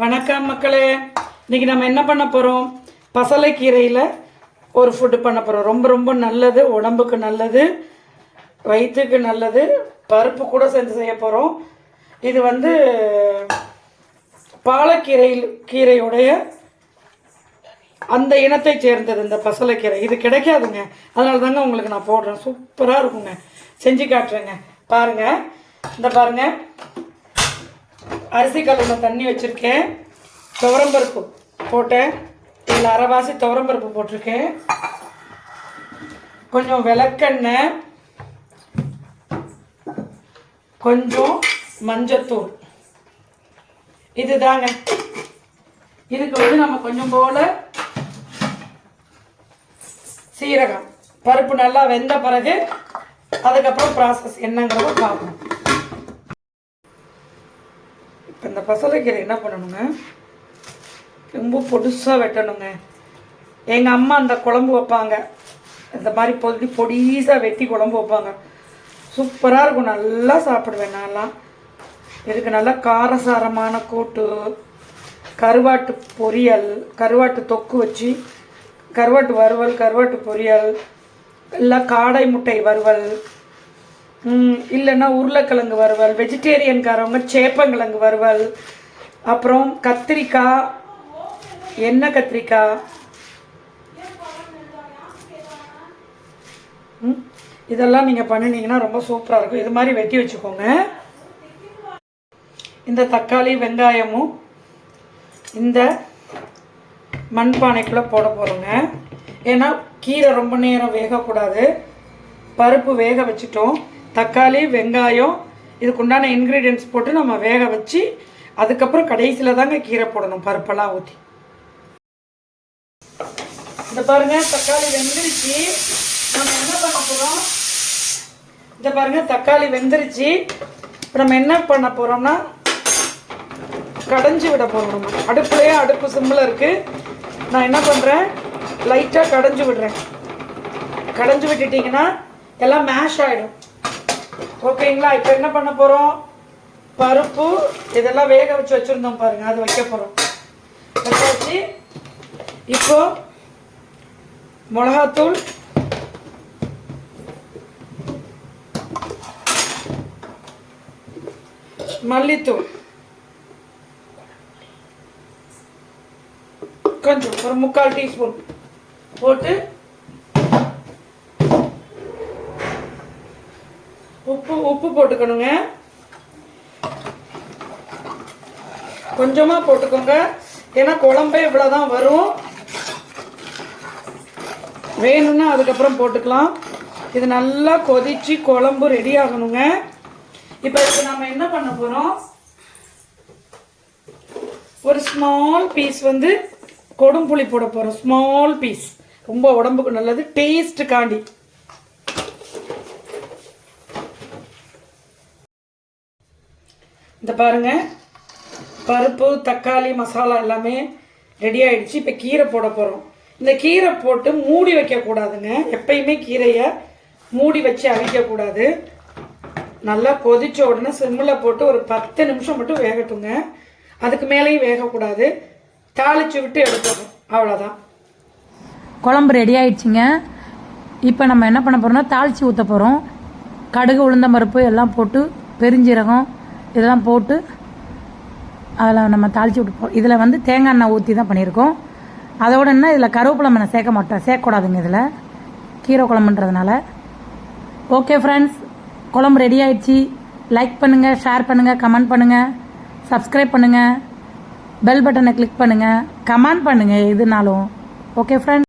வணக்கம் மக்களே. இன்னைக்கு நம்ம என்ன பண்ண போகிறோம் பசலைக்கீரையில் ஒரு ஃபுட்டு பண்ண போகிறோம் ரொம்ப ரொம்ப நல்லது உடம்புக்கு நல்லது வயிற்றுக்கு நல்லது பருப்பு கூட செஞ்சு செய்ய போகிறோம் இது வந்து பாலக்கீரையில் கீரையுடைய அந்த இனத்தை சேர்ந்தது இந்த பசலைக்கீரை. இது கிடைக்காதுங்க. அதனால தாங்க உங்களுக்கு நான் போடுறேன். சூப்பராக இருக்குங்க. செஞ்சு காட்டுறேங்க. பாருங்கள் இந்த பாருங்கள் அரிசி கலந்த தண்ணி வச்சுருக்கேன். துவரம்பருப்பு போட்டேன். இதில் அரைவாசி துவரம்பருப்பு போட்டிருக்கேன். கொஞ்சம் விளக்கெண்ணெய் கொஞ்சம் மஞ்சத்தூள். இதுதாங்க. இதுக்கு வந்து நம்ம கொஞ்சம் போல் சீரகம். பருப்பு நல்லா வெந்த பிறகு அதுக்கப்புறம் ப்ராசஸ் என்னங்கிறத பார்ப்போம். இப்போ இந்த பசலைக்கீரை என்ன பண்ணணுங்க? ரொம்ப பொடுசாக வெட்டணுங்க. எங்கள் அம்மா அந்த குழம்பு வைப்பாங்க. இந்த மாதிரி பொடி பொடிசாக வெட்டி குழம்பு வைப்பாங்க. சூப்பராக இருக்கும். நல்லா சாப்பிடுவேன் நான்லாம். இதுக்கு நல்லா காரசாரமான கூட்டு கருவாட்டு பொரியல் கருவாட்டு தொக்கு வச்சு கருவாட்டு வறுவல் கருவாட்டு பொரியல் இல்லை காடை முட்டை வறுவல் இல்லைன்னா உருளைக்கிழங்கு வறுவல் வெஜிடேரியன்காரவங்க சேப்பங்கிழங்கு வறுவல் அப்புறம் கத்திரிக்காய் எண்ணெய் கத்திரிக்காய்? இதெல்லாம் நீங்கள் பண்ணினீங்கன்னா ரொம்ப சூப்பராக இருக்கும். இது மாதிரி வெட்டி வச்சுக்கோங்க. இந்த தக்காளி வெங்காயமும் இந்த மண்பானைக்குள்ளே போட போகிறோங்க ஏன்னா கீரை ரொம்ப நேரம் வேகக்கூடாது. பருப்பு வேக வச்சுட்டோம். தக்காளி வெங்காயம் இதுக்குண்டான இன்க்ரீடியன்ஸ் போட்டு நம்ம வேக வச்சு அதுக்கப்புறம் கடைசியில் தாங்க கீரை போடணும். பருப்பெல்லாம் ஊற்றி இந்த பாருங்க தக்காளி வெந்துருச்சு. நம்ம என்ன பண்ண போகிறோம் இந்த பாருங்க தக்காளி வெந்துருச்சு. இப்போ நம்ம என்ன பண்ண போகிறோம்னா கடைஞ்சி விட போகிறோம் அடுப்புலேயே அடுப்பு சிம்மில் இருக்குது நான் என்ன பண்ணுறேன் லைட்டாக கடைஞ்சி விடுறேன். கடைஞ்சி விட்டுட்டிங்கன்னா எல்லாம் மேஷ் ஆகிடும் ஓகேங்களா இப்போ என்ன பண்ண போகிறோம் பருப்பு இதெல்லாம் வேக வச்சு வச்சுருந்தோம் பாருங்கள் அது வைக்க போகிறோம் வச்சாச்சு. இப்போ மிளகாத்தூள் மல்லித்தூள். கொஞ்சம் ஒரு முக்கால் டீஸ்பூன் போட்டு உப்பு உப்பு போட்டுக்கணுங்க. கொஞ்சமாக போட்டுக்கோங்க. ஏன்னா குழம்பே இவ்வளோதான் வரும். வேணும்னா அதுக்கப்புறம் போட்டுக்கலாம். இது நல்லா கொதிச்சு குழம்பு ரெடி ஆகணுங்க. இப்போ இதுக்கு நம்ம என்ன பண்ண போகிறோம் ஒரு ஸ்மால் பீஸ் வந்து கொடும்புளி போட போகிறோம் ஸ்மால் பீஸ் ரொம்ப உடம்புக்கு நல்லது. டேஸ்ட்டுக்காண்டி இந்த பாருங்க. பருப்பு தக்காளி மசாலா எல்லாமே ரெடி ஆகிடுச்சு இப்போ கீரை போட போகிறோம் இந்த கீரை போட்டு மூடி வைக்கக்கூடாதுங்க எப்பயுமே கீரையை மூடி வச்சு அவிக்கக்கூடாது நல்லா கொதிச்ச உடனே சிம்மில் போட்டு ஒரு பத்து நிமிஷம் மட்டும் வேகட்டுங்க. அதுக்கு மேலேயும் வேகக்கூடாது. தாளிச்சு விட்டு எடுத்துடணும். அவ்வளோதான் குழம்பு ரெடி ஆயிடுச்சுங்க. இப்போ நம்ம என்ன பண்ண போகிறோம்னா தாளிச்சு ஊற்ற போகிறோம் கடுகு உளுந்தம் பருப்பு எல்லாம் போட்டு பெருஞ்சீரகம் இதெல்லாம் போட்டு அதில் நம்ம தாளித்து விட்டு போ இதில் வந்து தேங்காய் எண்ணெய் ஊற்றி தான் பண்ணியிருக்கோம். அதோட என்ன இதில் கருவேப்பிலை மண்ணை சேர்க்க மாட்டோம். சேர்க்கக்கூடாதுங்க இதில். கீரை குழம்புன்றதுனால. ஓகே ஃப்ரெண்ட்ஸ் குழம்பு ரெடி ஆயிடுச்சு. லைக் பண்ணுங்கள் ஷேர் பண்ணுங்கள் கமெண்ட் பண்ணுங்கள் சப்ஸ்கிரைப் பண்ணுங்கள் பெல் பட்டனை கிளிக் பண்ணுங்கள் கமெண்ட் பண்ணுங்கள் எதுனாலும். Okay friends